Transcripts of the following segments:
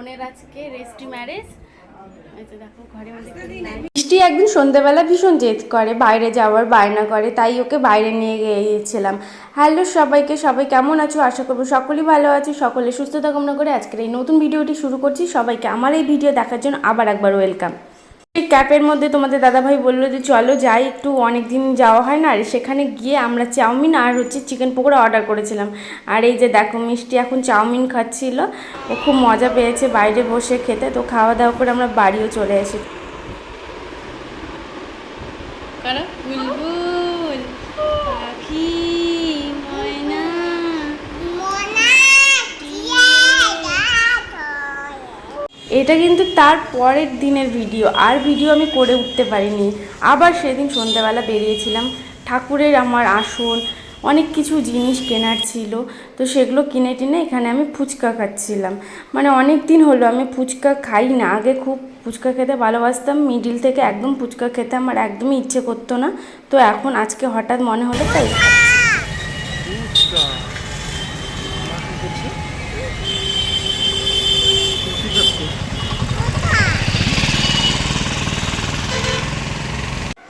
বোনের আজকে রেস্টি ম্যারেজ। মিষ্টি একদিন সন্ধ্যেবেলা ভীষণ জেদ করে বাইরে যাওয়ার বায়না করে তাই ওকে বাইরে নিয়ে গিয়েছিলাম। হ্যালো সবাইকে সবাই কেমন আছো? আশা করব সকলেই ভালো আছো সকলে সুস্থতা কামনা করে আজকের এই নতুন ভিডিওটি শুরু করছি। সবাইকে আমার এই ভিডিও দেখার জন্য আবার একবার ওয়েলকাম ক্যাপের মধ্যে তোমাদের দাদাভাই বলল যে, চলো যাই, একটু অনেক দিন যাওয়া হয় না, আর সেখানে গিয়ে আমরা চাউমিন আর হচ্ছে চিকেন পকোড়া অর্ডার করেছিলাম। আর এই যে দেখো, মিষ্টি এখন চাউমিন খাচ্ছিল। ও খুব মজা পেয়েছে, বাইরে বসে খেতে। তো খাওয়া দাওয়া করে আমরা বাড়িও চলে এসেছি। এটা কিন্তু তার পরের দিনের ভিডিও। আর ভিডিও আমি করে উঠতে পারিনি। আবার সেদিন সন্ধ্যাবেলা বেরিয়েছিলাম। ঠাকুরের আমার আসন, অনেক কিছু জিনিস কেনার ছিল। তো সেগুলো কিনে টিনে এখানে আমি ফুচকা খাচ্ছিলাম। মানে অনেক দিন হলো আমি ফুচকা খাই না। আগে খুব ফুচকা খেতে ভালোবাসতাম। মিডিল থেকে একদম ফুচকা খেতে আমার একদমই ইচ্ছে করতো না। তো এখন আজকে হঠাৎ মনে হলো তাই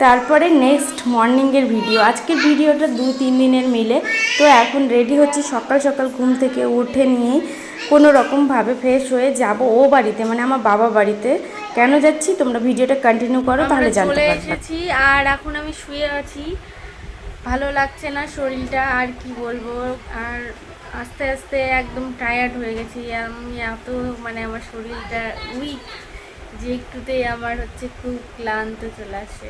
তারপরে নেক্সট মর্নিংয়ের ভিডিও আজকের ভিডিওটা দু তিন দিনের মিলে। তো এখন রেডি হচ্ছে সকাল সকাল ঘুম থেকে উঠে নিয়ে কোনো রকমভাবে ফ্রেশ হয়ে যাব ও বাড়িতে মানে আমার বাবা বাড়িতে। কেন যাচ্ছি? তোমরা ভিডিওটা কন্টিনিউ করো তাহলে জানতে চলে পারবে। এসেছি আর এখন আমি শুয়ে আছি। ভালো লাগছে না শরীরটা আর কি বলব? আর আস্তে আস্তে একদম টায়ার্ড হয়ে গেছি। আমি এত মানে আমার শরীরটা উইক যে একটুতেই আমার হচ্ছে খুব ক্লান্ত চলে আসে।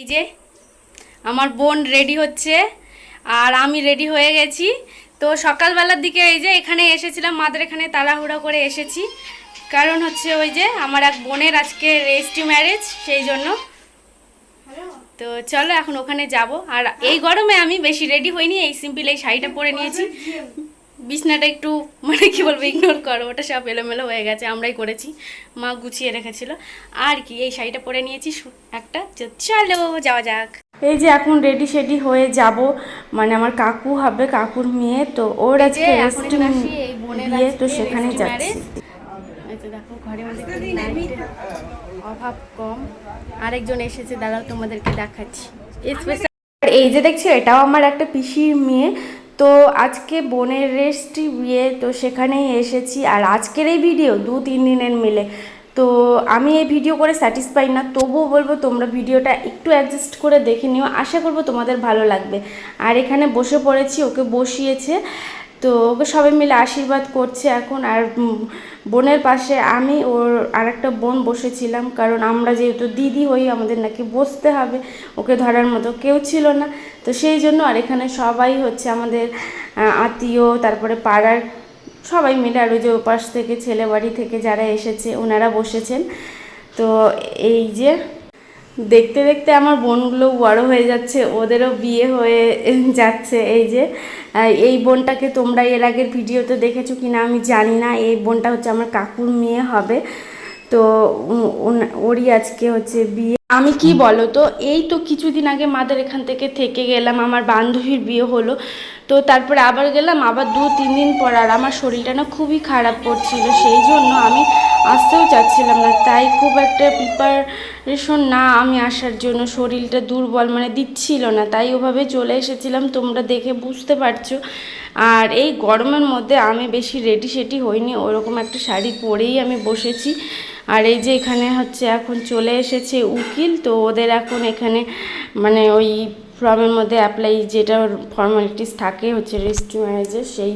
এই যে আমার বোন রেডি হচ্ছে আর আমি রেডি হয়ে গেছি। তো সকালবেলার দিকে এই যে এখানে এসেছিলাম, মাদের এখানে তাড়াহুড়া করে এসেছি। কারণ হচ্ছে ওই যে আমার এক বোনের আজকে রেজিস্ট্রি ম্যারেজ সেই জন্য। তো চলো এখন ওখানে যাব। আর এই গরমে আমি বেশি রেডি হইনি, এই সিম্পল এই শাড়িটা পরে নিয়েছি। বিছনাটা একটু মানে কি বলব ইগনোর করো ওটা সব এলোমেলো হয়ে গেছে আমরাই করেছি। মা গুছিয়ে রেখেছিল। আর কি এই শাড়িটা পরে নিয়েছি একটা চলো যাওয়া যাক। এই যে এখন রেডি সেডি হয়ে যাব মানে আমার কাকু হবে কাকুর মেয়ে তো ওর আজকে বিয়ে তো সেখানে যাচ্ছি। দেখো ঘরের মধ্যে অভাব কম। আরেকজন এসেছে দাঁড়াও তোমাদেরকে দেখাচ্ছি। স্পেশাল এই যে দেখছ এটাও আমার একটা পিসির মেয়ে তো আজকে বোনের রেস্টি বিয়ে, তো সেখানেই এসেছি। আর আজকের এই ভিডিও দু তিন দিনের মিলে। তো আমি এই ভিডিও করে স্যাটিসফাই না, তবুও বলব তোমরা ভিডিওটা একটু অ্যাডজাস্ট করে দেখে নিও। আশা করব তোমাদের ভালো লাগবে। আর এখানে বসে পড়েছি, ওকে বসিয়েছে। তো ওকে সবাই মিলে আশীর্বাদ করছে এখন। আর বোনের পাশে আমি ওর আরেকটা বোন বসেছিলাম, কারণ আমরা যেহেতু দিদি হই, আমাদের নাকি বসতে হবে, ওকে ধরার মতো কেউ ছিল না। তো সেই জন্য আর এখানে সবাই হচ্ছে আমাদের আত্মীয়, তারপরে পাড়ার সবাই মিলে আর ওই যে ওপাশ থেকে ছেলে বাড়ি থেকে যারা এসেছে, ওনারা বসেছেন। তো এই যে দেখতে দেখতে আমার বোনগুলো বড় হয়ে যাচ্ছে, ওদেরও বিয়ে হয়ে যাচ্ছে। এই যে এই বোনটাকে তোমরা এর আগের ভিডিওতে দেখেছ কিনা আমি জানি না, এই বোনটা হচ্ছে আমার কাকুর মেয়ে হবে। তো ওরই আজকে হচ্ছে বিয়ে। আমি কি বলো তো এই তো কিছুদিন আগে মাদের এখান থেকে থেকে গেলাম, আমার বান্ধবীর বিয়ে হলো, তো তারপরে আবার গেলাম, আবার দু, তিন দিন পর আর আমার শরীরটা না খুবই খারাপ করছিল, সেই জন্য আমি আসতেও চাচ্ছিলাম না, তাই খুব একটা প্রিপারেশন না আমি আসার জন্য শরীরটা দুর্বল মানে দিচ্ছিল না, তাই ওভাবে চলে এসেছিলাম, তোমরা দেখে বুঝতে পারছ। আর এই গরমের মধ্যে আমি বেশি রেডি সেটি হইনি, ওরকম একটা শাড়ি পরেই আমি বসেছি। আর এই যে এখানে হচ্ছে এখন চলে এসেছে উকিল, তো ওদের এখন এখানে মানে ওই ফর্মের মধ্যে অ্যাপ্লাই যেটা ফর্মালিটিস থাকে হচ্ছে রেজিস্ট্রি ম্যারেজের সেই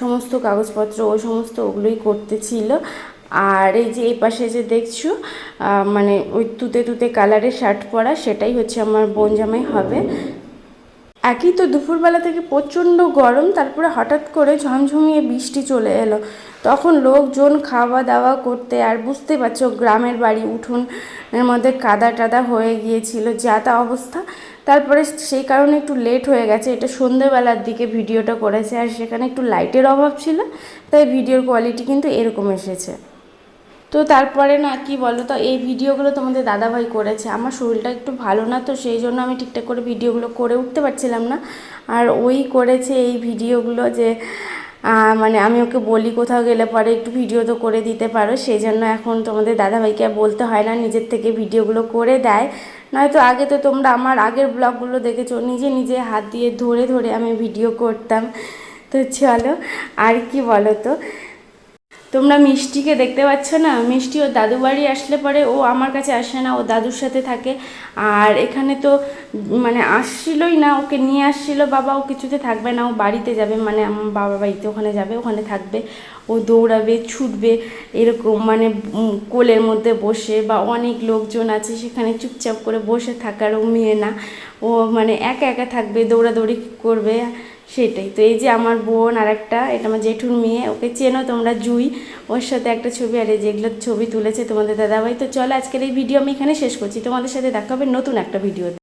সমস্ত কাগজপত্র, ওই সমস্ত ওগুলোই করতে ছিল। আর এই যে এই পাশে যে দেখছ মানে ওই তুতে তুতে কালারের শার্ট পরা, সেটাই হচ্ছে আমার বোন জামাই হবে। একই তো দুপুরবেলা থেকে প্রচণ্ড গরম, তারপরে হঠাৎ করে ঝমঝমিয়ে বৃষ্টি চলে এলো। তখন লোকজন খাওয়া দাওয়া করতে আর বুঝতে পারছ গ্রামের বাড়ি উঠোনের মধ্যে কাদা টাদা হয়ে গিয়েছিল যা তা অবস্থা। তারপরে সেই কারণে একটু লেট হয়ে গেছে, এটা সন্ধেবেলার দিকে ভিডিওটা করেছে আর সেখানে একটু লাইটের অভাব ছিল, তাই ভিডিওর কোয়ালিটি কিন্তু এরকম এসেছে। তো তারপরে না, কি বলো তো, এই ভিডিওগুলো তোমাদের দাদাভাই করেছে। আমার শরীরটা একটু ভালো না, তো সেই জন্য আমি ঠিকঠাক করে ভিডিওগুলো করে উঠতে পারছিলাম না। আর ওই করেছে এই ভিডিওগুলো যে মানে আমি ওকে বলি কোথাও গেলে পরে একটু ভিডিও তো করে দিতে পারো। সেই জন্য এখন তোমাদের দাদাভাইকে আর বলতে হয় না, নিজের থেকে ভিডিওগুলো করে দেয়। নয়তো আগে তো তোমরা আমার আগের ব্লগগুলো দেখেছ, নিজে নিজে হাত দিয়ে ধরে ধরে আমি ভিডিও করতাম। তো চলো, আর কি বলো তো? তোমরা মিষ্টিকে দেখতে পাচ্ছ না? মিষ্টি ওর দাদু বাড়ি আসলে পরে ও আমার কাছে আসে না, ও দাদুর সাথে থাকে। আর এখানে তো মানে আসছিলই না, ওকে নিয়ে আসছিল বাবা, ও কিছুতে থাকবে না, ও বাড়িতে যাবে মানে আমার বাবার বাড়িতে ওখানে যাবে, ওখানে থাকবে। ও দৌড়াবে, ছুটবে, এরকম মানে কোলের মধ্যে বসে বা অনেক লোকজন আছে সেখানে চুপচাপ করে বসে থাকার ও মেয়ে না। ও মানে একা একা থাকবে, দৌড়াদৌড়ি করবে। সেটাই। তো এই যে আমার বোন আর একটা এটা আমার জেঠুর মেয়ে, ওকে চেনো তোমরা জুই। ওর সাথে একটা ছবি, আর এই যেগুলো ছবি তুলেছে তোমাদের দাদাভাই। তো চলো আজকের এই ভিডিও আমি এখানে শেষ করছি। তোমাদের সাথে দেখা হবে নতুন একটা ভিডিও